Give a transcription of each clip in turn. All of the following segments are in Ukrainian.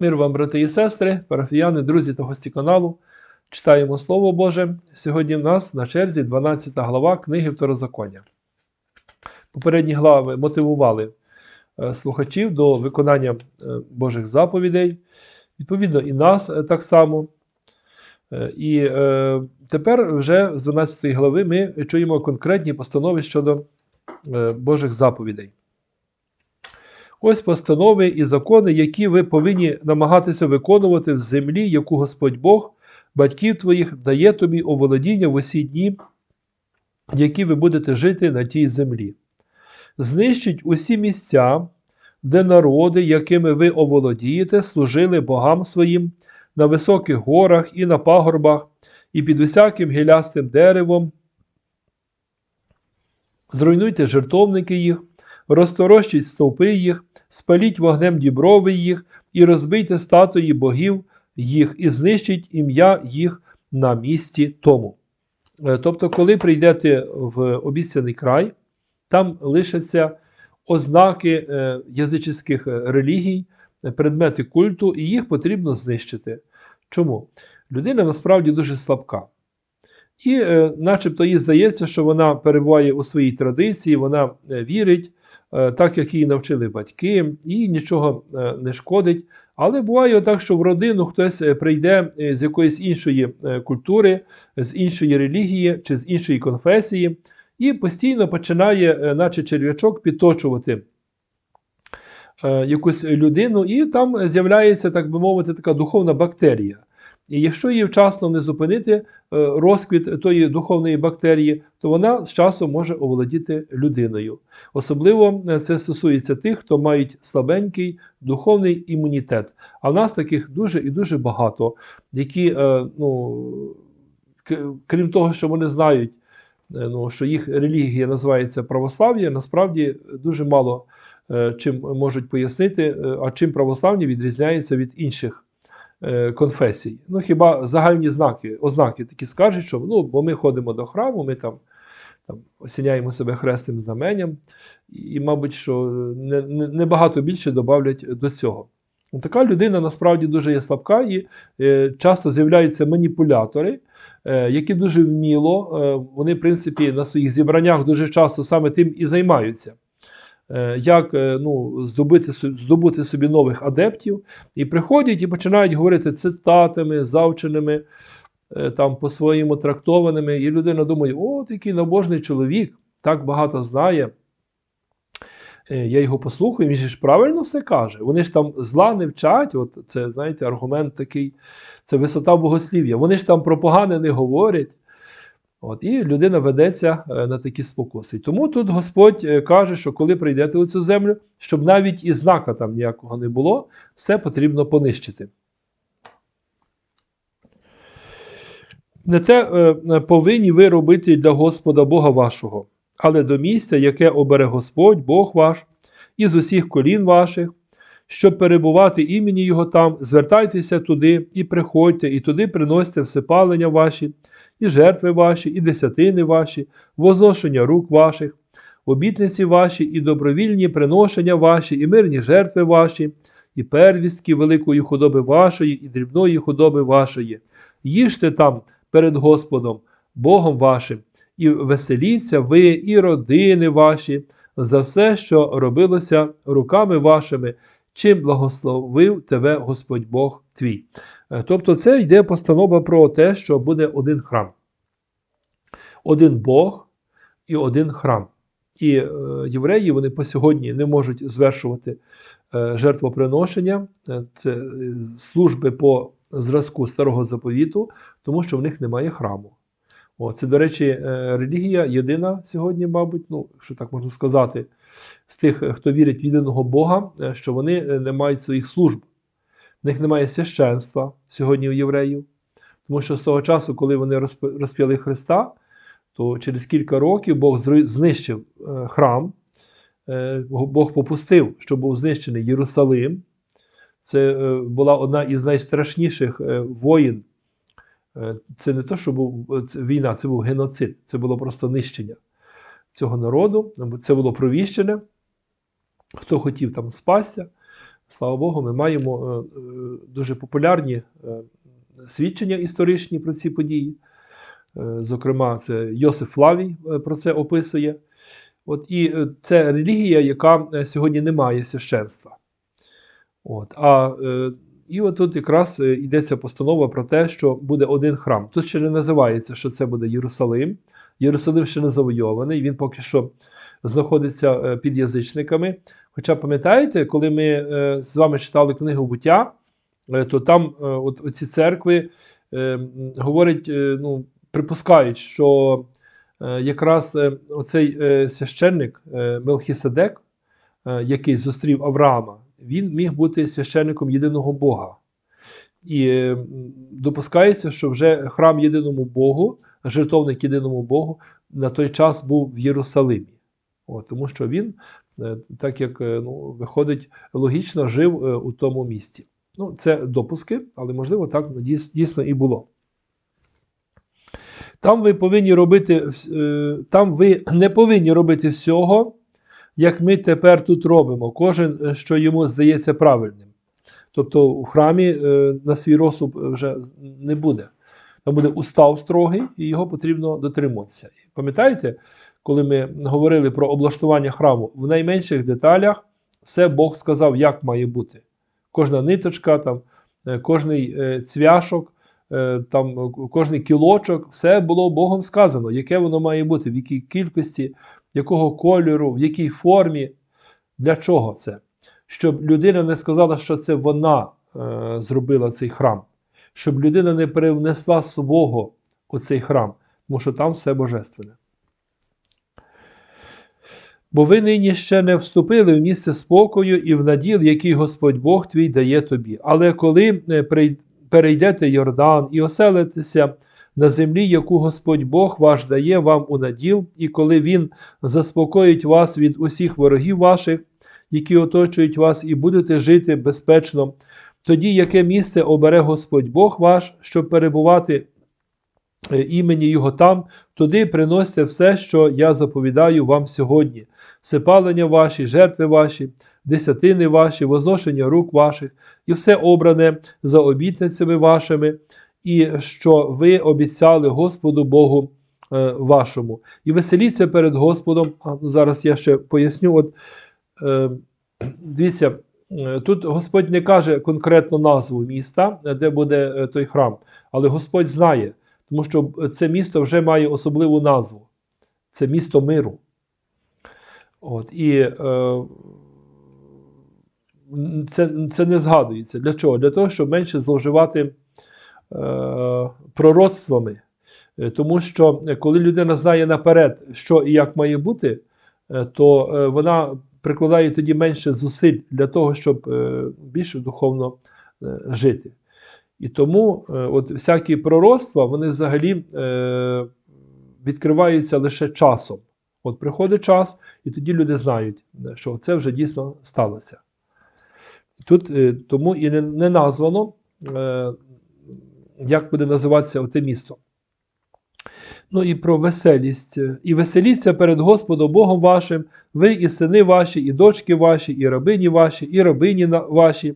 Мир вам, брати і сестри, парафіяни, друзі та гості каналу. Читаємо Слово Боже. Сьогодні в нас на черзі 12 глава книги Второзаконня. Попередні глави мотивували е, слухачів до виконання е, Божих заповідей. Відповідно, і нас е, так само. І тепер вже з 12 глави ми чуємо конкретні постанови щодо Божих заповідей. Ось постанови і закони, які ви повинні намагатися виконувати в землі, яку Господь Бог, батьків твоїх, дає тобі у володіння в усі дні, які ви будете жити на тій землі. Знищіть усі місця, де народи, якими ви оволодієте, служили богам своїм на високих горах і на пагорбах, і під усяким гілястим деревом. Зруйнуйте жертовники їх, розторощіть стовпи їх, спаліть вогнем діброви їх, і розбийте статуї богів їх, і знищіть ім'я їх на місці тому. Е, Тобто, коли прийдете в обіцяний край, там лишаться ознаки е, язичних релігій, е, предмети культу, і їх потрібно знищити. Чому? Людина насправді дуже слабка. І, е, начебто, їй здається, що вона перебуває у своїй традиції, вона е, вірить, е, так як її навчили батьки, їй нічого е, не шкодить. Але буває так, що в родину хтось е, прийде е, з якоїсь іншої культури, з іншої релігії чи з іншої конфесії, і постійно починає, наче черв'ячок, підточувати якусь людину, і там з'являється, так би мовити, така духовна бактерія. І якщо її вчасно не зупинити е, розквіт тої духовної бактерії, то вона з часом може оволодіти людиною. Особливо е, це стосується тих, хто мають слабенький духовний імунітет. А в нас таких дуже і дуже багато, які, е, ну, крім того, що вони знають, ну, що їх релігія називається православ'я, насправді дуже мало чим можуть пояснити, а чим православні відрізняється від інших конфесій. Ну, хіба загальні знаки, ознаки такі скажуть, що ну, бо ми ходимо до храму, ми там, там осіняємо себе хресним знаменням, і, мабуть, що не, не, небагато більше додавлять до цього. Така людина насправді дуже є слабка, і е, часто з'являються маніпулятори, е, які дуже вміло, е, вони, в принципі, на своїх зібраннях дуже часто саме тим і займаються. Е, як е, ну, здобути, здобути собі нових адептів, і приходять і починають говорити цитатами, завченими, е, там, по-своєму трактованими, і людина думає, о, який набожний чоловік, так багато знає. Я його послухаю, він ж правильно все каже. Вони ж там зла не вчать. От це, знаєте, аргумент такий, це висота богослів'я. Вони ж там про погане не говорять. От, і людина ведеться е, на такі спокуси. Тому тут Господь е, каже, що коли прийдете у цю землю, щоб навіть і знака там ніякого не було, все потрібно понищити. Не те е, повинні ви робити для Господа Бога вашого, але до місця, яке обере Господь, Бог ваш, із усіх колін ваших, щоб перебувати імені Його там, звертайтеся туди і приходьте, і туди приносьте всепалення ваші, і жертви ваші, і десятини ваші, возношення рук ваших, обітниці ваші, і добровільні приношення ваші, і мирні жертви ваші, і первістки великої худоби вашої, і дрібної худоби вашої. Їжте там перед Господом, Богом вашим, і веселіться ви, і родини ваші, за все, що робилося руками вашими, чим благословив тебе Господь Бог твій. Е, Тобто це йде постанова про те, що буде один храм. Один Бог і один храм. І е, євреї вони по сьогодні не можуть звершувати е, жертвоприношення, це служби по зразку старого заповіту, тому що в них немає храму. О, це, до речі, е, релігія єдина сьогодні, мабуть, ну, що так можна сказати, з тих, е, хто вірить в єдиного Бога, е, що вони не мають своїх служб. В них немає священства сьогодні у євреїв. Тому що з того часу, коли вони розп'яли Христа, то через кілька років Бог знищив храм, Бог попустив, щоб був знищений Єрусалим. Це була одна із найстрашніших воїн. Е, Це не то, що був е, війна, це був геноцид, це було просто нищення цього народу. Це було провіщене. Хто хотів там спасся, слава Богу, ми маємо е, дуже популярні свідчення історичні про ці події. Зокрема, це Йосиф Флавій про це описує. От, і це релігія, яка сьогодні не має священства. От, а, і от тут якраз е, йдеться постанова про те, що буде один храм. Тут ще не називається, що це буде Єрусалим. Єрусалим ще не завойований, він поки що знаходиться е, під язичниками. Хоча пам'ятаєте, коли ми е, з вами читали книгу буття, то там от ці церкви говорять, ну, припускають, що якраз оцей священник Мелхіседек, який зустрів Авраама, він міг бути священником єдиного Бога. І е, допускається, що вже храм єдиному Богу, жертовник єдиному Богу, на той час був в Єрусалимі. От, тому що він, е, так як е, ну, виходить, логічно жив у тому місці. Ну, це допуски, але можливо так дійсно і було. Там ви повинні робити, там ви не повинні робити всього, як ми тепер тут робимо, кожен, е, що йому здається правильним. Тобто в храмі е, на свій розсуд вже не буде. Там буде устав строгий, і його потрібно дотримуватися. Пам'ятаєте, коли ми говорили про облаштування храму, в найменших деталях все Бог сказав, як має бути. Кожна ниточка, там, е, кожний е, цвяшок, е, там, е, кожний кілочок, все було Богом сказано, яке воно має бути, в якій кількості, якого кольору, в якій формі. Для чого це? Щоб людина не сказала, що це вона е, зробила цей храм, щоб людина не привнесла свого у цей храм, тому що там все божественне. Бо ви нині ще не вступили в місце спокою і в наділ, який Господь Бог твій дає тобі. Але коли е, перейдете Йордан і оселитеся на землі, яку Господь Бог ваш дає вам у наділ, і коли Він заспокоїть вас від усіх ворогів ваших, які оточують вас, і будете жити безпечно, тоді яке місце обере Господь Бог ваш, щоб перебувати е, імені Його там, туди приносьте все, що я заповідаю вам сьогодні: всепалення ваші, жертви ваші, десятини ваші, возношення рук ваших, і все обране за обітницями вашими, і що ви обіцяли Господу Богу е, вашому. І веселіться перед Господом. А, ну, зараз я ще поясню. От, е, дивіться, е, тут Господь не каже конкретно назву міста, де буде той храм, але Господь знає, тому що це місто вже має особливу назву. Це місто миру. От, і е, це, це не згадується. Для чого? Для того, щоб менше зловживати пророцтвами. Е, Тому що е, коли людина знає наперед, що і як має бути, е, то е, вона прикладає тоді менше зусиль для того, щоб е, більше духовно е, жити. І тому е, от всякі пророцтва, вони взагалі е, відкриваються лише часом. От приходить час, і тоді люди знають, е, що це вже дійсно сталося. Тут е, тому і не, названо, е, як буде називатися те місто. Ну і про веселість. І веселіться перед Господом Богом вашим, ви і сини ваші, і дочки ваші, і рабині ваші, і рабині ваші,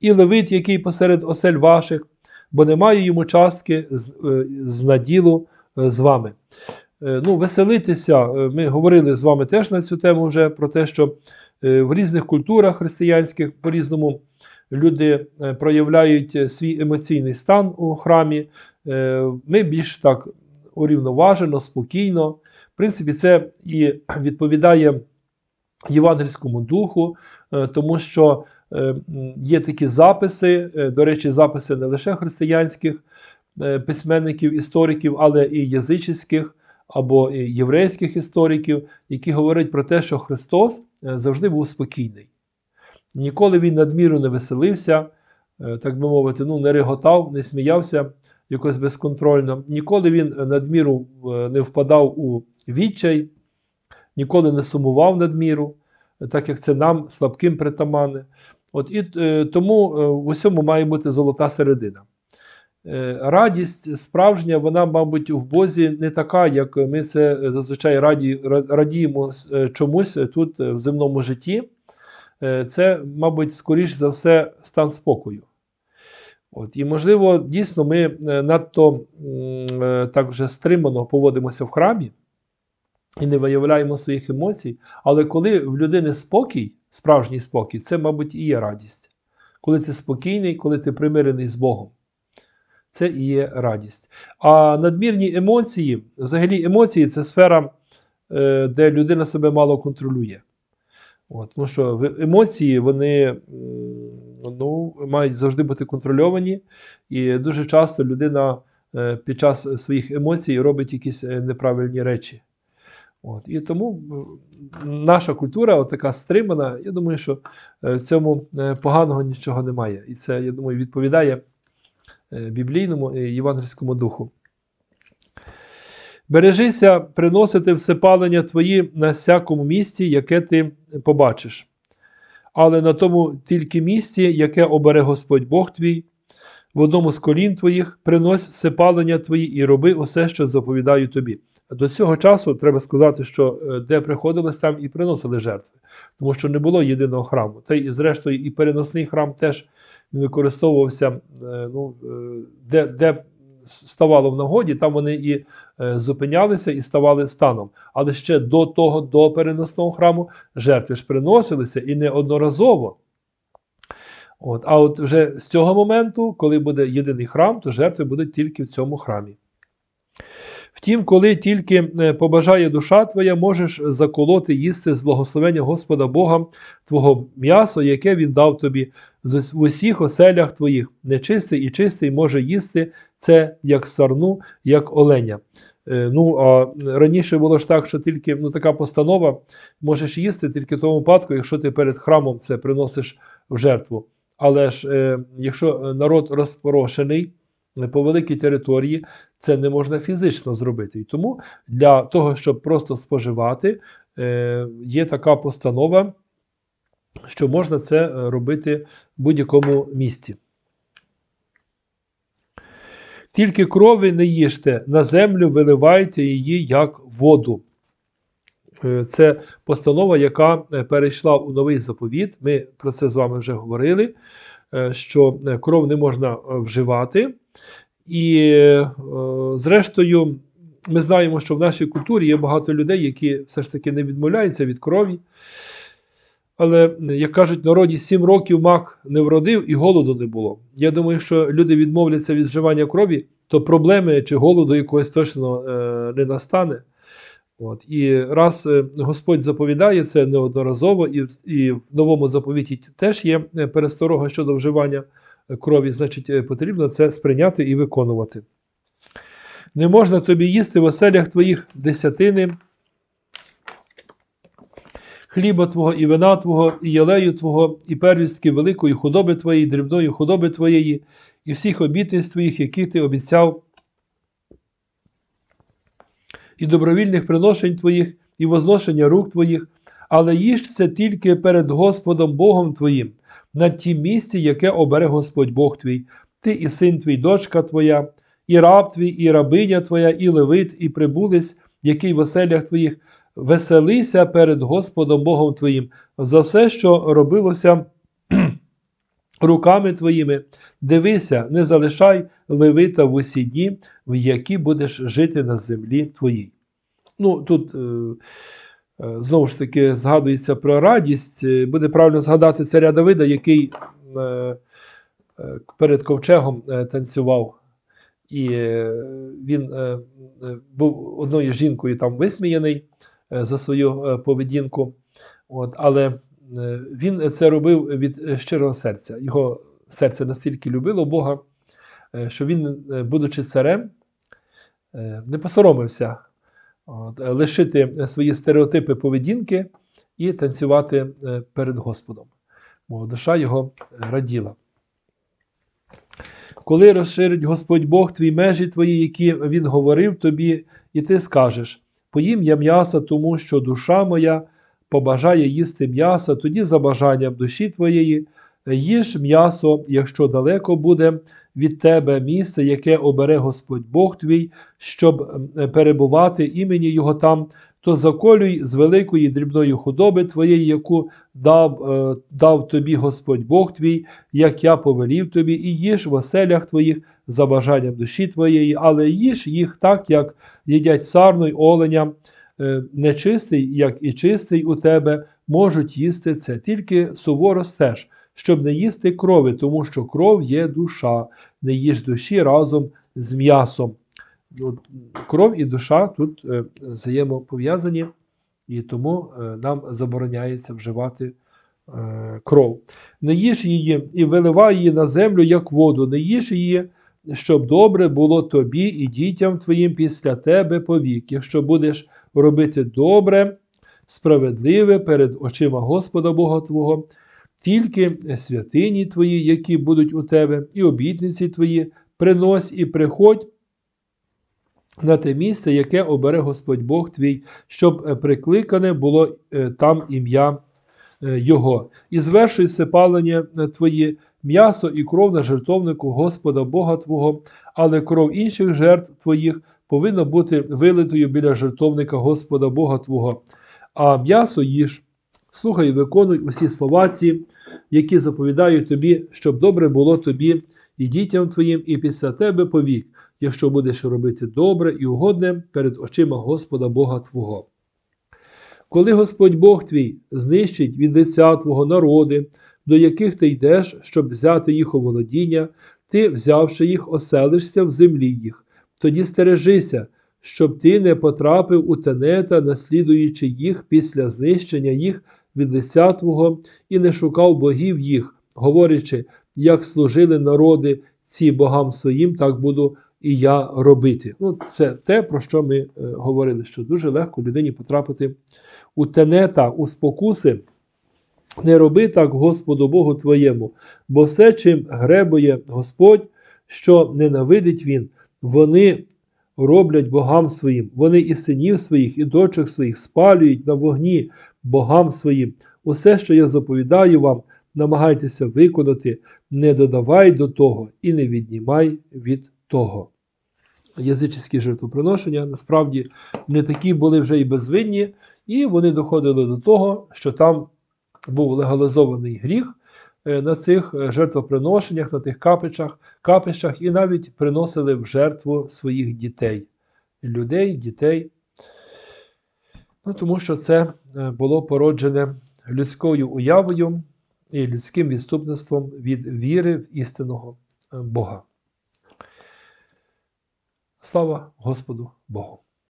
і левит, який посеред осель ваших, бо немає йому частки з, е, з наділу е, з вами. Е, Ну, веселитися, ми говорили з вами теж на цю тему вже про те, що в різних культурах християнських по-різному люди е, проявляють е, свій емоційний стан у храмі. Е, Ми більш так урівноважено, спокійно. В принципі, це і відповідає євангельському духу, тому що є такі записи, до речі, записи не лише християнських письменників, істориків, але і язичних або єврейських істориків, які говорять про те, що Христос завжди був спокійний. Ніколи він надміру не веселився, е, так би мовити, ну, не реготав, не сміявся якось безконтрольно. Ніколи він надміру е, не впадав у відчай, ніколи не сумував надміру, е, так як це нам, слабким притаманне. От і тому в усьому має бути золота середина. Радість справжня, вона, мабуть, в Бозі не така, як ми це зазвичай раді, радіємо чомусь тут в земному житті. Е, це, мабуть, скоріш за все, стан спокою. От, І, можливо, дійсно ми е, надто е, так вже стримано поводимося в храмі і не виявляємо своїх емоцій. Але коли в людини спокій, справжній спокій, це, мабуть, і є радість. Коли ти спокійний, коли ти примирений з Богом. Це і є радість. А надмірні емоції, взагалі, емоції це сфера, де людина себе мало контролює. От, тому що емоції вони ну, мають завжди бути контрольовані, і дуже часто людина е, під час своїх емоцій робить якісь е, неправильні речі. От, і тому наша культура, от така стримана, я думаю, що е, в цьому поганого нічого немає. І це, я думаю, відповідає біблійному і євангельському духу. Бережися приносити всепалення твої на всякому місці, яке ти побачиш, але на тому тільки місці, яке обере Господь Бог твій, в одному з колін твоїх принось всепалення твої і роби усе, що заповідаю тобі. До цього часу треба сказати, що е, де приходилось, там і приносили жертви, тому що не було єдиного храму. Та й, зрештою, і переносний храм теж використовувався, е, ну, е, де, де ставало в нагоді, там вони і е, зупинялися і ставали станом. Але ще до того, до переносного храму, жертви ж приносилися і неодноразово. От, а от вже з цього моменту, коли буде єдиний храм, то жертви будуть тільки в цьому храмі. Втім, коли тільки е, побажає душа твоя, можеш заколоти їсти з благословення Господа Бога твого м'ясо, яке Він дав тобі в усіх оселях твоїх. Нечистий і чистий може їсти це як сарну, як оленя. Е, Ну, а раніше було ж так, що тільки ну, така постанова можеш їсти тільки в тому випадку, якщо ти перед храмом це приносиш в жертву. Але ж е, якщо народ розпорошений по великій території, це не можна фізично зробити. І тому для того, щоб просто споживати, е, є така постанова, що можна це робити в будь-якому місці. Тільки крови не їжте, на землю виливайте її як воду. Е, Це постанова, яка е, перейшла у новий заповіт. Ми про це з вами вже говорили, що кров не можна вживати. І, е, зрештою, ми знаємо, що в нашій культурі є багато людей, які все ж таки не відмовляються від крові. Але, як кажуть, народі сім років мак не вродив і голоду не було. Я думаю, що люди відмовляться від вживання крові, то проблеми чи голоду якогось точно е, не настане. От. І раз е, Господь заповідає це неодноразово, і, і в новому заповіті теж є пересторога щодо вживання крові, значить, е, потрібно це сприйняти і виконувати. Не можна тобі їсти в оселях твоїх десятини, хліба твого, і вина твого, і ялею твого, і первістки великої худоби твоєї, дрібної худоби твоєї, і всіх обітниць твоїх, які ти обіцяв і добровільних приношень твоїх, і возношення рук твоїх, але їж це тільки перед Господом Богом твоїм, на тім місці, яке обере Господь Бог твій, ти і син твій, дочка твоя, і раб твій, і рабиня твоя, і левит, і прибулець, який в оселях твоїх, веселися перед Господом Богом твоїм за все, що робилося руками твоїми. Дивися, не залишай левита в усі дні, в які будеш жити на землі твоїй. Ну, тут е, знову ж таки згадується про радість. Е, Буде правильно згадати царя Давида, який е, е, перед ковчегом е, танцював. І е, він е, е, був одною жінкою там висміяний е, за свою е, поведінку. От, але е, він це робив від е, щирого серця. Його серце настільки любило Бога, е, що він, е, будучи царем, е, не посоромився от, е, лишити е, свої стереотипи поведінки і танцювати е, перед Господом. Бо душа його раділа. Коли розширить Господь Бог твій межі твої, які Він говорив тобі, і ти скажеш: Поїм я м'яса, тому що душа моя побажає їсти м'яса, тоді за бажанням душі твоєї їж м'ясо, якщо далеко буде від тебе місце, яке обере Господь Бог твій, щоб е, перебувати імені Його там, то заколюй з великої дрібної худоби твоєї, яку дав, е, дав тобі Господь Бог твій, як я повелів тобі, і їж в оселях твоїх за бажанням душі твоєї, але їж їх так, як їдять сарну й оленя, е, нечистий, як і чистий у тебе, можуть їсти це, тільки суворо стеж, щоб не їсти крови, тому що кров є душа, не їж душі разом з м'ясом. Кров і душа тут е, взаємопов'язані, і тому е, нам забороняється вживати е, кров. Не їж її і виливай її на землю, як воду, не їж її, щоб добре було тобі і дітям твоїм після тебе повік. Якщо будеш робити добре, справедливе перед очима Господа Бога Твого, тільки святині твої, які будуть у тебе, і обітниці твої, принось і приходь на те місце, яке обере Господь Бог твій, щоб е, прикликане було е, там ім'я е, Його. І звершуй сипалення е, твоє м'ясо і кров на жертовнику Господа Бога Твого, але кров інших жертв твоїх повинна бути вилитою біля жертовника Господа Бога Твого. А м'ясо їж. Слухай і виконуй усі слова ці, які заповідаю тобі, щоб добре було тобі і дітям твоїм, і після тебе повік, якщо будеш робити добре і угодне перед очима Господа Бога Твого. Коли Господь Бог твій знищить від лиця Твого народи, до яких ти йдеш, щоб взяти їх у володіння, ти, взявши їх, оселишся в землі їх, тоді стережися, щоб ти не потрапив у тенета, наслідуючи їх після знищення їх від лиця Твого, і не шукав богів їх, говорячи, як служили народи ці богам своїм, так буду і я робити. Ну, Це те, про що ми е, говорили, що дуже легко людині потрапити у тенета, у спокуси. Не роби так Господу Богу твоєму, бо все, чим гребує Господь, що ненавидить Він, вони роблять богам своїм. Вони і синів своїх, і дочок своїх спалюють на вогні богам своїм. Усе, що я заповідаю вам, намагайтеся виконати, не додавай до того і не віднімай від того. Язичські жертвоприношення насправді не такі були вже і безвинні, і вони доходили до того, що там був легалізований гріх на цих е, жертвоприношеннях, на тих капищах, капищах, і навіть приносили в жертву своїх дітей, людей, дітей. Ну, Тому що це е, було породжене людською уявою і людським відступництвом від віри в істинного Бога. Слава Господу Богу!